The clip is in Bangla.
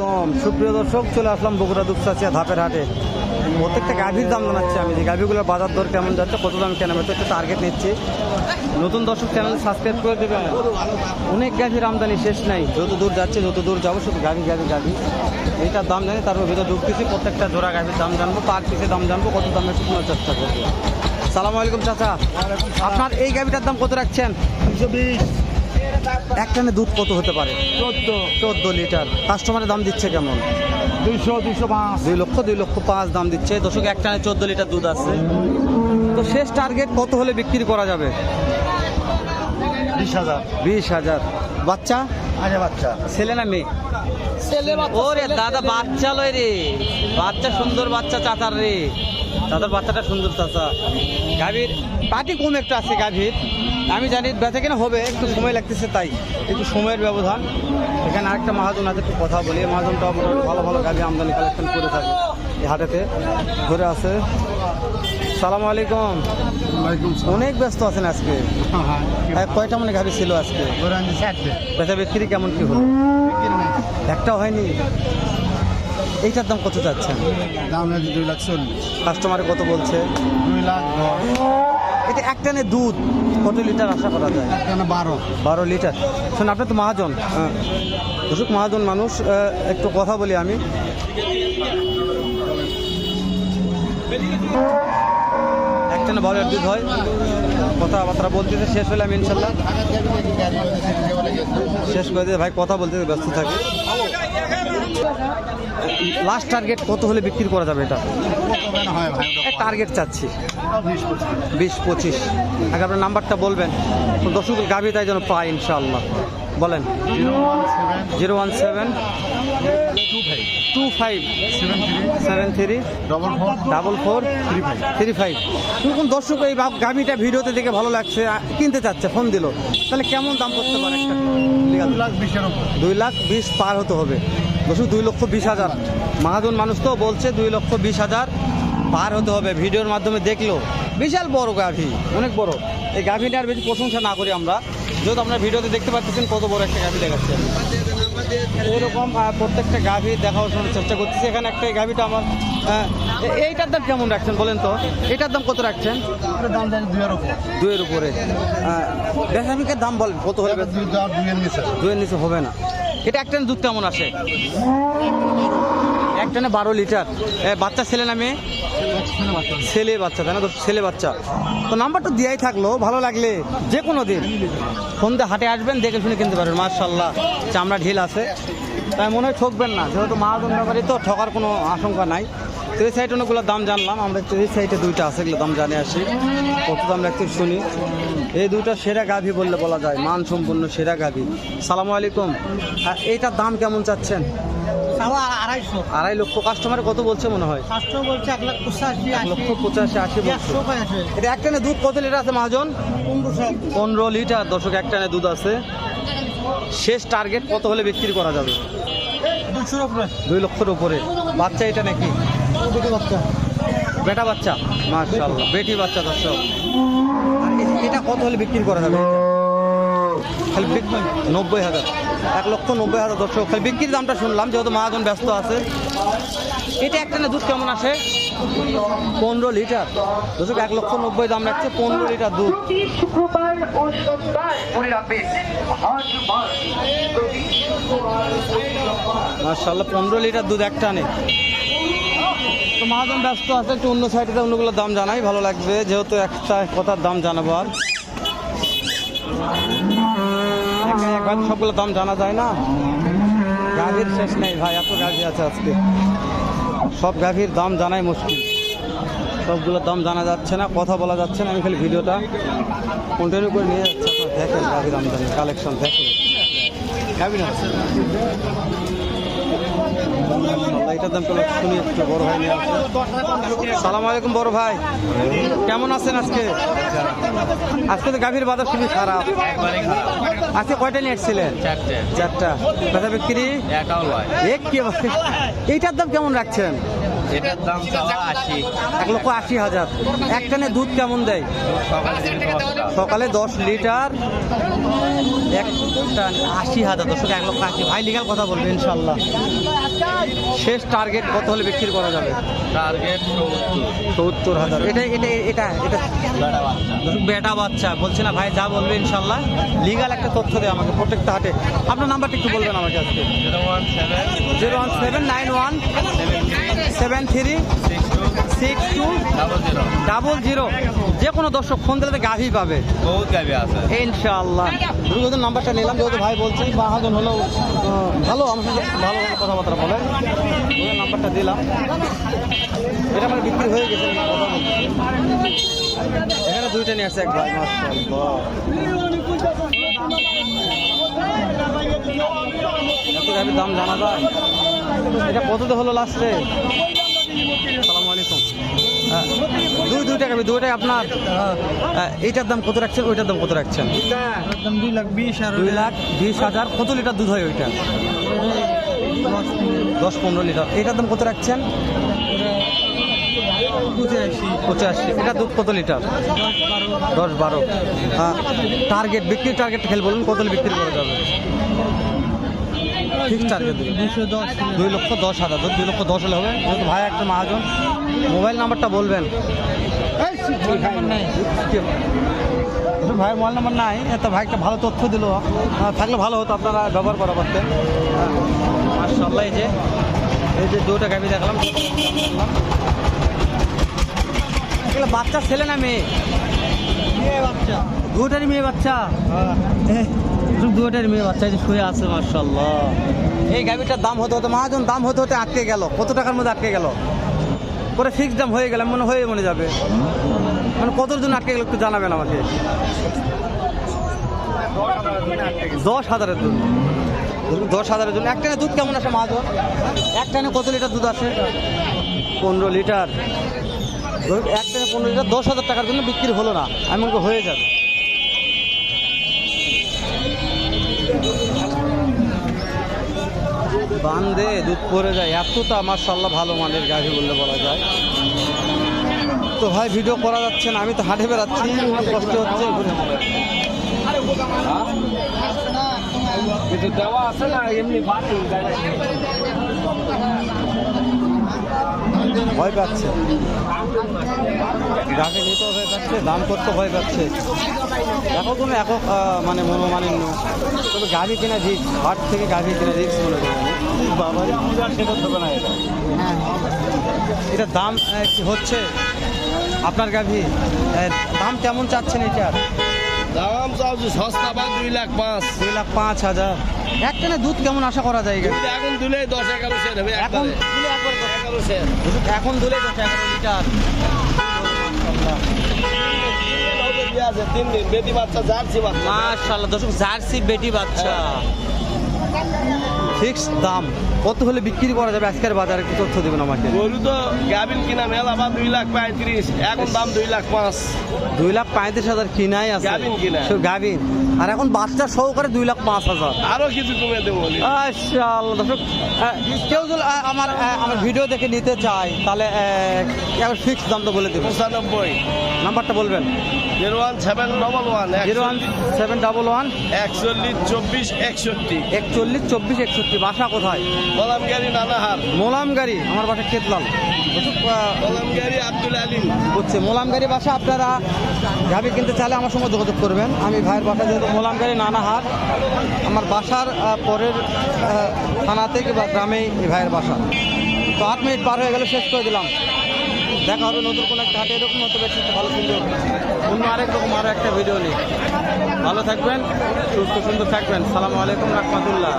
কম সুপ্রিয় দর্শক চলে আসলাম বগুড়া দুপসাচিয়া ধাপের হাটে। প্রত্যেকটা গাভীর দাম জানাচ্ছি আমি। যে গাভীগুলোর বাজার দর কেমন যাচ্ছে কত দাম কেনা তো একটা টার্গেট নিচ্ছি। নতুন দর্শক চ্যানেল সাবস্ক্রাইব করে দেবেন। অনেক গাভীর আমদানি শেষ নাই। যত দূর যাচ্ছে যত দূর যাব শুধু গাভী গাভী গাভী। এইটার দাম জানি তারপর ভিতরে ঢুকতেছি। প্রত্যেকটা জোড়া গাভীর দাম জানব পার পিসের দাম জানব কত দামে শুকনোর চেষ্টা করব। সালাম আলাইকুম চাচা। আপনার এই গাভীটার দাম কত রাখছেন? দুশো বিশ। একটানে দুধ কত হতে পারে? চোদ্দ। চোদ্দ লিটার। কাস্টমারের দাম দিচ্ছে কেমন? দুইশো দুইশো পাঁচ। দুই লক্ষ দুই লক্ষ পাঁচ দাম দিচ্ছে। দশক এক টানে চোদ্দ লিটার দুধ আছে। তো শেষ টার্গেট কত হলে বিক্রি করা যাবে? বিশ হাজার। বিশ হাজার। বাচ্চা? আরে বাচ্চা। ছেলে না মেয়ে? ওরে দাদা বাচ্চা লয় রে। বাচ্চা সুন্দর বাচ্চা চাচার রে। দাদার বাচ্চাটা সুন্দর চাচা। গাভীর পাটি কম একটু আছে গাভীর। আমি জানি বেচা কেনা হবে একটু সময় লাগতেছে তাই। একটু সময়ের ব্যবধান। এখানে আরেকটা মহাজন আছে একটু কথা বলি। মহাজনটা মোটামুটি ভালো ভালো গাভী আমদানি কালেকশন করে থাকে এই হাটেতে। ধরে আছে। সালাম আলাইকুম। অনেক ব্যস্ত আছেন আজকে। হ্যাঁ, কয়টা মানে গাভী ছিল আজকে? বেচা বিক্রি কেমন কি হলো? একটাও হয়নি? এইটার দাম কত যাচ্ছেন দাম দুই লাখ চল্লিশ। কাস্টমারে কত বলছে? দুই লাখ দশ এটা একটানে দুধ কত লিটার আশা করা যায়? বারো। বারো লিটার। শোন আপনি তো মহাজন। হ্যাঁ। দর্শক মহাজন মানুষ একটু কথা বলি আমি। একটানে বারো দুধ হয়। কথাবার্তা বলতেছে শেষ হলে আমি ইনশাল্লাহ। শেষ করে দিয়ে ভাই কথা বলতে ব্যস্ত থাকে। লাস্ট টার্গেট কত হলে বিক্রি করা যাবে এটা? টার্গেট চাচ্ছি। বিশ পঁচিশ। আগে আপনার নাম্বারটা বলবেন। দর্শক গাভী তাই যেন পাই ইনশাল্লাহ বলেন। Zero one seven. Two five. Seven three. Seven three double four. Double four three five. Three five কোন দর্শক এই গাভীটা ভিডিওতে দেখে ভালো লাগছে কিনতে চাচ্ছে ফোন দিল। তাহলে কেমন দাম করতে পারে একটা? দুই লাখ বিশ পার হতে হবে। দর্শক দুই লক্ষ বিশ হাজার। মহাজন মানুষ তো বলছে দুই লক্ষ বিশ হাজার পার হতে হবে। ভিডিওর মাধ্যমে দেখল। বিশাল বড় গাভী অনেক বড়। এই গাভীটা আর বেশি প্রশংসা না করি আমরা। যেহেতু আপনার ভিডিওতে দেখতে পাচ্ছেন কত বড় একটা গাভী দেখাচ্ছে। এরকম প্রত্যেকটা গাভী দেখাশোনার চেষ্টা করতেছি। এখানে একটা এই গাভীটা আমার এইটার দাম কেমন রাখছেন বলেন তো? এটার দাম কত রাখছেন? দাম জানি দুইয়ের উপর। দুইয়ের উপরে। বেসামিকের দাম বলেন কত দেওয়ার দুইয়ের নিচে হবে না। এটা একটানে দুধ কেমন আসে? একটানে বারো লিটার। বাচ্চা ছেলে না মেয়ে? ছেলে বাচ্চা, তাই না? তো ছেলে বাচ্চা। তো নাম্বারটা দেওয়াই থাকল, ভালো লাগলে যে কোনো দিন। ফোন দিয়ে হাটে আসবেন, দেখে শুনে কিনতে পারবেন। মার্শাল্লাহ চামড়া ঢিল আছে। তাই মনে হয় ঠকবেন না, যেহেতু মাহাজন ব্যাপারে তো ঠকার কোনো আশঙ্কা নাই। তো এই সাইডে অনেকগুলো দাম জানলাম, আমরা এই সাইডে দুইটা আছে, এগুলো দাম জানে আসি। কত দাম একটু শুনি। এই দুইটা সেরা গাভী বললে বলা যায় মান সম্পূর্ণ সেরা গাভী। সালামু আলাইকুম। আর এইটার দাম কেমন চাচ্ছেন? আড়াইশো। আড়াই লক্ষ। কাস্টমারে কত বলছে মনে হয়? বলছে এক লাখ পঁচাশি এক লক্ষ পঁচাশি আশি এটা একটানে দুধ কত লিটার আছে মহাজন? পনেরো লিটার। দর্শক একটানে দুধ আছে। শেষ টার্গেট কত হলে বিক্রি করা যাবে? দুই লক্ষের উপরে। বাচ্চা এটা নাকি? বেটা বাচ্চা? মাশাআল্লাহ। বেটি বাচ্চা দর্শক। এটা কত হলে বিক্রি করা যাবে? বিক্রি নব্বই হাজার। এক লক্ষ নব্বই হাজার দর্শক। বিক্রির দামটা শুনলাম, যেহেতু মহাজন ব্যস্ত আছে। এটা একটা না দুধ কেমন আসে? পনেরো লিটার। দর্শক, এক লক্ষ নব্বই দাম রাখছে পনেরো লিটার দুধ। মার্শাল্লাহ পনেরো লিটার দুধ একটা নেই। তো মহাজন ব্যস্ত আছে একটু অন্য সাইডে অন্যগুলো দাম জানাই ভালো লাগবে। যেহেতু একটা কথার দাম জানাব আর। সবগুলো দাম জানা যায় না। গাভীর শেষ নেই ভাই এত গাভী আছে আজকে। সব গাভীর দাম জানাই মুশকিল। সবগুলোর দাম জানা যাচ্ছে না কথা বলা যাচ্ছে না আমি খালি ভিডিওটা কন্টিনিউ করে নিয়ে যাচ্ছি। দেখেন গাভীর আমদানি কালেকশন দেখেন। গাভী না মাশাআল্লাহ, এটার দাম কেমন শুনি একটু বড় ভাই নিয়ে সালাম আলাইকুম বড় ভাই। কেমন আছেন আজকে? আজকে তো গাভীর বাজার খুবই খারাপ। আজকে কয়টা নিয়ে এসেছিলেন চারটে। বিক্রি? এক কি এইটার দাম কেমন রাখছেন? এটার দাম আশি। এক লক্ষ আশি হাজার। একটানে দুধ কেমন দেয়? সকালে দশ লিটার। একটা আশি হাজার। দশক এক লক্ষ আশি। ভাই লিগাল কথা বলবে ইনশাল্লাহ। শেষ টার্গেট কত হলে বিক্রি করা যাবে? টার্গেট সত্তর। হাজার। এটা এটা এটা এটা বেটা বাচ্চা। বলছি বলছে না ভাই যা বলবে ইনশাল্লাহ। লিগাল একটা তথ্য দেয় আমাকে প্রত্যেকটা হাটে। আপনার নাম্বারটা একটু বলবেন আমাকে আজকে। Zero one seven zero one seven nine one seven three six two double zero যে কোনো দর্শক ফোন দিলে গাভি পাবে। বহুত গাবি আছে। ইনশাআল্লাহ। দুর্গোধন নাম্বারটা নিলাম যেহেতু ভাই বলছেন বাহাদুর হলো ভালো আমার সাথে ভালো ভালো কথাবার্তা বলেন ওই নাম্বারটা দিলাম। এটা আমার বিক্রি হয়ে গেছে। এখানে দুইটা নিয়ে আসছে এক ভাই মাশাআল্লাহ। এত দাম জানা যায় এটা কততে হলো লাস্টে আসসালামু আলাইকুম। দুই দুই টাকা দুইটাই আপনার? এইটার দাম কত রাখছেন? ওইটার দাম কত রাখছেন? দুই বিশ আর দুই লাখ বিশ হাজার। কত লিটার দুধ হয় ওইটা? দশ পনেরো লিটার। এটার দাম কত রাখছেন? পঁচাশি। এটা দুধ কত লিটার? দশ বারো। টার্গেট বিক্রির টার্গেট খেল বলুন কত বিক্রি করা যাবে? ফিক্স টার্গেট দুশো দশ দুই লক্ষ দশ হাজার। দুই লক্ষ দশ হলে হবে। ভাই একটা মহাজন মোবাইল নাম্বারটা বলবেন? ভাইয়ের মোবাইল নাম্বার নাই। তো ভাই একটা ভালো তথ্য দিল। থাকলে ভালো হতো আপনারা ব্যবহার করা পারতেন মার্শাল্লাহ এই যে এই যে দুটো গাভি দেখলাম। এগুলো বাচ্চা ছেলে না মেয়ে? বাচ্চা। দুটারই মেয়ে বাচ্চা? দুটারই মেয়ে বাচ্চা এই যে শুয়ে আছে মার্শাল্লাহ এই গাভিটার দাম হতে হতে মহাজন দাম হতে হতে আটকে গেল। কত টাকার মধ্যে আটকে গেল? পরে ফিক্স দাম হয়ে গেলে মনে হয়ে মনে যাবে। মানে কতর জন্য আটকে গেল একটু জানাবেন আমাকে। দশ হাজারের জন্য। দশ হাজারের জন্য। এক টানে দুধ কেমন আসে মহাজন? এক টানে কত লিটার দুধ আসে? পনেরো লিটার। ধরুন এক টানে পনেরো লিটার দশ হাজার টাকার জন্য বিক্রি হলো না এমন করে হয়ে যাবে। বান্ধে দুধ পরে যায়। এত এতটা মার্শাল্লাহ ভালো মানের গাভি বললে বলা যায়। তো ভাই ভিডিও করা যাচ্ছে না, আমি তো হাঁটে বেড়াচ্ছি। কষ্ট হচ্ছে কিন্তু দেওয়া আছে না, এমনি ভয় পাচ্ছে। যাকে নিতে ভয় পাচ্ছে দাম করতে ভয় পাচ্ছে। দেখো কোনো একক মানে মনোমালিন্য। তবে গাড়ি কিনা রিক্স হাট থেকে গাড়ি কিনা রিক্স মনে করি বাবা সেটা না এটা। দাম কি হচ্ছে? আপনার গাভি দাম কেমন চাচ্ছেন এটার দাম চাওছি সস্তা বা দুই লাখ পাঁচ। দুই লাখ পাঁচ হাজার। একটানে দুধ কেমন আশা করা যায় এখানে? এখন দিলে দশ এগারো সের হবে এখন এখন দুলে তো এগারো লিটার তিন দিন বেটি বাচ্চা জার্সি বাচ্চা মাশাআল্লাহ দর্শক জার্সি বেটি বাচ্চা। ফিক্স দাম কত হলে বিক্রি করা যাবে? আজকের বাজারে একটু তথ্য দেবেন আমাকে। গরু তো গাবিন কিনা মেলা বা দুই লাখ পঁয়ত্রিশ এখন দাম দুই লাখ পাঁচ। দুই লাখ পঁয়ত্রিশ হাজার কিনাই আছে। গাভিন কিনা। গাভিন আর এখন বাচ্চা সহকারে দুই লাখ পাঁচ হাজার। আরও কিছু কমে দেবো মাশাআল্লাহ দর্শক কেউ যদি আমার আমার ভিডিও দেখে নিতে চায় তাহলে ফিক্স দাম তো বলে দেবেন। পঁচানব্বই। নাম্বারটা বলবেন? Zero one seven double one zero one seven double one একচল্লিশ চব্বিশ একষট্টি। একচল্লিশ চব্বিশ একষট্টি। বাসা কোথায়? কলামগাড়ি নানাহার মোলাম গাড়ি আমার বাসা কেতলাল। কলামগাড়ি আব্দুল আলিম। হচ্ছে মোলামগাড়ি বাসা আপনারা গাভি কিনতে চাইলে আমার সঙ্গে যোগাযোগ করবেন। আমি ভাইয়ের বাসা যেহেতু মোলামগাড়ি নানাহাট আমার বাসার পরের থানাতে বা গ্রামেই এই ভাইয়ের বাসা। তো আট মিনিট পার হয়ে গেলে শেষ করে দিলাম। দেখা হবে নতুন কোনো একটা হাটে এরকম হতে পারে ভালো সুন্দর অন্য আরেক রকম আরও একটা ভিডিও নিয়ে। ভালো থাকবেন, সুস্থ সুন্দর থাকবেন। সালামু আলাইকুম রহমতুল্লাহ।